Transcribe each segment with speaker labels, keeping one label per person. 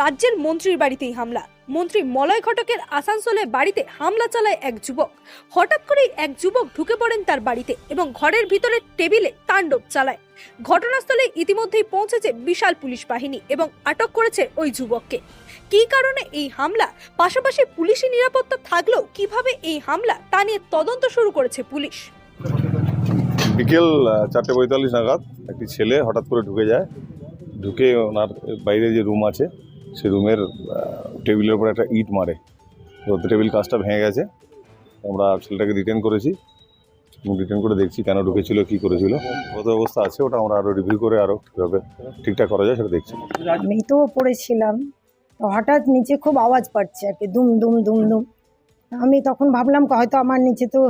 Speaker 1: রাজ্যের মন্ত্রীর বাড়িতেই হামলা। মন্ত্রী মলয় ঘটকের আসানসোলে বাড়িতে হামলা চালায় এক যুবক। হঠাৎ করেই এক যুবক ঢুকে পড়েন তার বাড়িতে এবং ঘরের ভিতরে টেবিলে তাণ্ডব চালায়। ঘটনাস্থলে ইতিমধ্যেই পৌঁছেছে বিশাল পুলিশ বাহিনী এবং আটক করেছে ওই যুবককে। কী কারণে এই হামলা? পাশাপাশি পুলিশি নিরাপত্তা থাকলেও কীভাবে এই হামলা? তা নিয়ে তদন্ত শুরু করেছে পুলিশ।
Speaker 2: বিকেল চারটে পঁয়তাল্লিশ নাগাদ একটি ছেলে হঠাৎ করে ঢুকে যায়। ঢুকে ওনার বাইরে যে রুম আছে সেই রুমের টেবিলের উপর একটা ইট মারে। তো টেবিল কাজটা ভেঙে গেছে। আমরা ছেলেটাকে রিটার্ন করেছি। রিটার্ন করে দেখছি কেন ঢুকেছিল, কী করেছিল। কত অবস্থা আছে ওটা আমরা আরও রিভিউ করে আরও কীভাবে ঠিকঠাক করা যায় সেটা দেখছি।
Speaker 3: আমি তো পড়েছিলাম। তো হঠাৎ নিচে খুব আওয়াজ পাচ্ছে আর কি, দুম দুম দুম দুম। আমি তখন ভাবলাম হয়তো আমার নিচে তো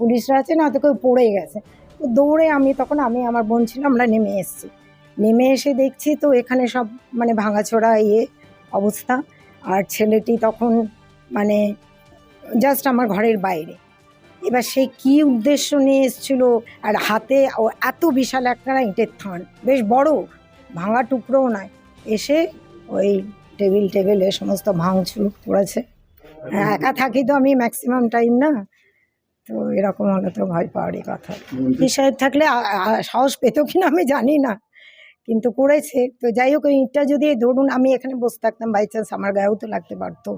Speaker 3: পুলিশরা আছে না তো কেউ পড়ে গেছে। তো দৌড়ে আমি তখন, আমি আমার বোন ছিল, আমরা নেমে এসেছি। নেমে এসে দেখছি তো এখানে সব মানে ভাঙাচোরা ইয়ে অবস্থা। আর ছেলেটি তখন মানে জাস্ট আমার ঘরের বাইরে। এবার সে কি উদ্দেশ্য নিয়ে এসেছিল? আর হাতে ও এত বিশাল একটা ইটের থান। বেশ বড় ভাঙা টুকরোও নয়। এসে ওই টেবিল টেবিল এ সমস্ত ভাঙচুর করেছে। হ্যাঁ, একা থাকি তো আমি ম্যাক্সিমাম টাইম না। তো এরকম হলে তো ভয় পাওয়ারই কথা। বিষয় থাকলে সাহস পেত কিনা আমি জানি না। কিন্তু করেছে। তো যাই হোক ওই ইটটা যদি ধরুন, আমি এখানে বসে থাকতাম বাই চান্স আমার গায়েও তো লাগতে পারতো।